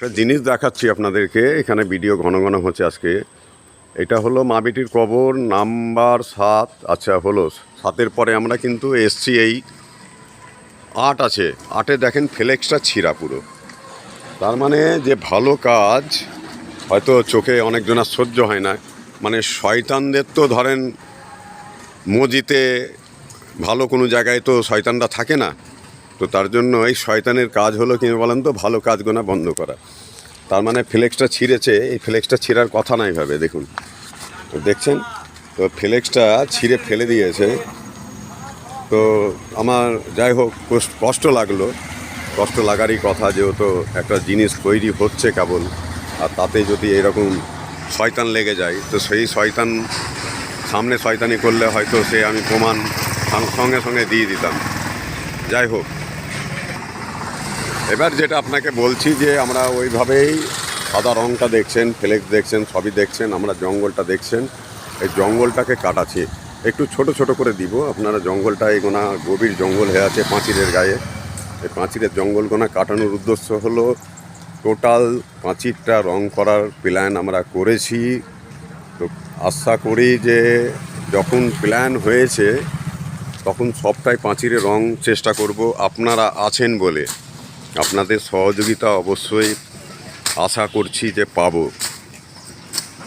একটা জিনিস দেখাচ্ছি আপনাদেরকে, এখানে ভিডিও ঘন ঘন হচ্ছে আজকে। এটা হলো মা বেটির কবর নাম্বার সাত। আচ্ছা হলো সাতের পরে আমরা কিন্তু এসছি এই আট আছে। আটে দেখেন ফ্লেক্সটা ছিঁড়া পুরো। তার মানে যে ভালো কাজ, হয়তো চোখে অনেকজনের সহ্য হয় না। মানে শয়তানদের তো ধরেন মজিতে ভালো কোনো জায়গায় তো শয়তানরা থাকে না। তো তার জন্য এই শয়তানের কাজ হলো কি বলেন তো, ভালো কাজ গোনা বন্ধ করা। তার মানে ফ্লেক্সটা ছিঁড়েছে, এই ফ্লেক্সটা ছিঁড়ার কথা নাই ভাবে দেখুন। তো দেখছেন? তো ফ্লেক্সটা ছিঁড়ে ফেলে দিয়েছে। তো আমার যাই হোক কষ্ট- লাগল। কষ্ট লাগারই কথা যেহেতু একটা জিনিস তৈরি হচ্ছে কেবল, আর তাতে যদি এরকম শয়তান লেগে যায়, তো সেই শয়তান, সামনে শয়তানি করলে হয়তো সে আমি প্রমাণ সঙ্গে সঙ্গে দিয়ে দিতাম। যাই হোক এবার যেটা আপনাকে বলছি যে আমরা ওইভাবেই সাদা রঙটা দেখছেন, ফ্লেক্স দেখছেন, সবই দেখছেন, আমরা জঙ্গলটা দেখছেন। এই জঙ্গলটাকে কাটাচ্ছি। একটু ছোট ছোট করে দিব, আপনারা জঙ্গলটা এগোনা, গভীর জঙ্গল হয়ে আছে পাঁচিরের গায়ে। এই পাঁচিরের জঙ্গলগোনা কাটানোর উদ্দেশ্য হলো টোটাল পাঁচিরটা রং করার প্ল্যান আমরা করেছি। তো আশা করি যে যখন প্ল্যান হয়েছে, তখন সবটাই পাঁচিরে রং চেষ্টা করব, আপনারা আছেন বলে। আপনাদের সহযোগিতা অবশ্যই আশা করছি যে পাবো।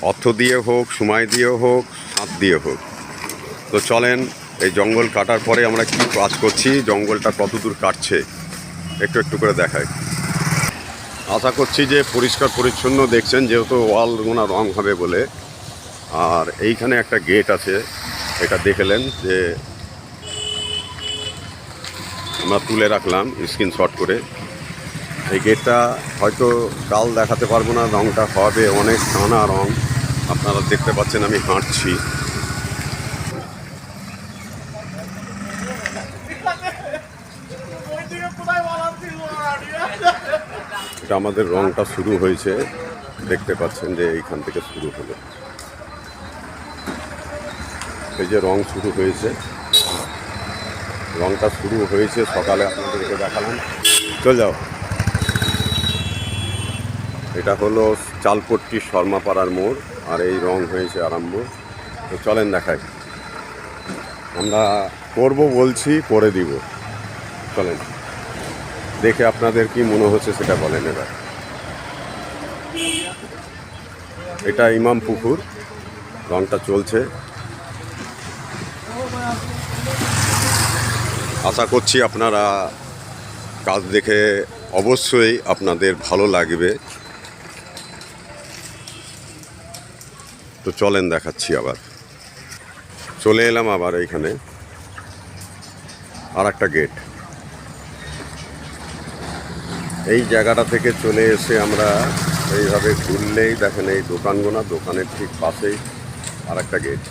অর্থ দিয়ে হোক, সময় দিয়ে হোক হাত দিয়ে হোক। তো চলেন, এই জঙ্গল কাটার পরে আমরা কি কাজ করছি, জঙ্গলটা কত দূর কাটছে, একটু একটু করে দেখাই। আশা করছি যে পরিষ্কার পরিচ্ছন্ন দেখছেন, যেহেতু ওয়াল গোনা রং হবে বলে। আর এইখানে একটা গেট আছে, এটা দেখলেন যে আমরা তুলে রাখলাম, স্ক্রিনশট করে। এই গেটটা হয়তো কাল দেখাতে পারব না, রংটা হবে অনেক টানা রং। আপনারা দেখতে পাচ্ছেন আমি হাঁটছি। এটা আমাদের রংটা শুরু হয়েছে, দেখতে পাচ্ছেন যে এইখান থেকে শুরু হলো। এই যে রং শুরু হয়েছে। রংটা শুরু হয়েছে, সকালে আপনাদেরকে দেখালাম। চল যাও। এটা হলো চালপট্টি শর্মাপাড়ার মোড়, আর এই রং হয়েছে আরম্ভ। তো চলেন দেখাই। আমরা করব বলছি, করে দিব। চলেন। দেখে আপনাদের কি মনে হচ্ছে সেটা বলেন এবার। এটা ইমাম পুকুর, রংটা চলছে। আশা করছি আপনারা কাজ দেখে অবশ্যই আপনাদের ভালো লাগবে। তো চলেন দেখাচ্ছি আবার। চলে এলাম আবার এইখানে। আর একটা গেট এই জায়গাটা থেকে চলে এসে আমরা এইভাবে ঘুরলেই দেখেন এই দোকানগুলো দোকানের ঠিক পাশেই আর একটা গেট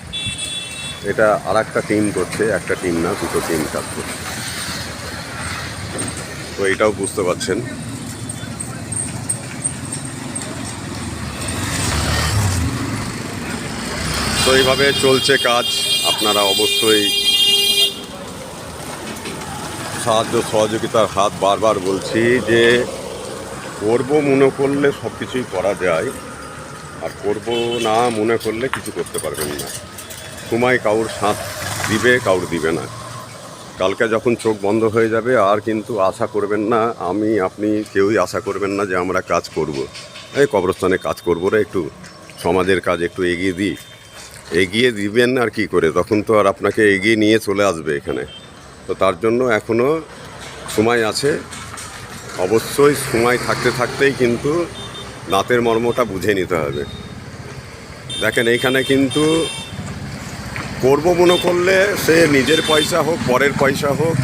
এটা আর একটা টিম করছে, একটা টিম না, দুটো টিম কাজ করছে। তো এটাও বুঝতে পারছেন। এইভাবে চলছে কাজ, আপনারা অবশ্যই সাহায্য সহযোগিতার হাত বারবার বলছি যে, করব মনে করলে সব কিছুই করা যায়, আর করব না মনে করলে কিছু করতে পারবেন না। সময় কাউর সাথ দিবে, কাউর দিবে না। কালকে যখন চোখ বন্ধ হয়ে যাবে, আর কিন্তু আশা করবেন না, আমি, আপনি কেউই আশা করবেন না যে আমরা কাজ করব। এই কবরস্থানে কাজ করব রে একটু, সমাজের কাজ একটু এগিয়ে দিই। এগিয়ে দিবেন আর কি করে? তখন তো আর আপনাকে এগিয়ে নিয়ে চলে আসবে এখানে। তো তার জন্য এখনও সময় আছে। অবশ্যই সময় থাকতে থাকতেই কিন্তু দাঁতের মর্মটা বুঝে নিতে হবে। দেখেন এইখানে কিন্তু করব মনে করলে সে নিজের পয়সা হোক, পরের পয়সা হোক,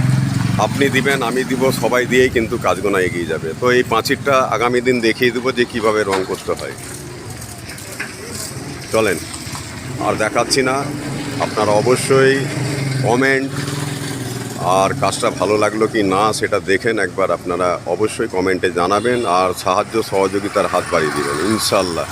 আপনি দিবেন, আমি দিব, সবাই দিয়েই কিন্তু কাজগুলো এগিয়ে যাবে। তো এই পাঁচিরটা আগামী দিন দেখিয়ে দেবো যে কীভাবে রং করতে হয়। চলেন। আর দেখাচ্ছি না। আপনারা অবশ্যই কমেন্ট আর কাজটা ভালো লাগল কি না সেটা দেখেন। একবার আপনারা অবশ্যই কমেন্টে জানাবেন আর সাহায্য সহযোগিতার হাত বাড়িয়ে দেবেন ইনশাল্লাহ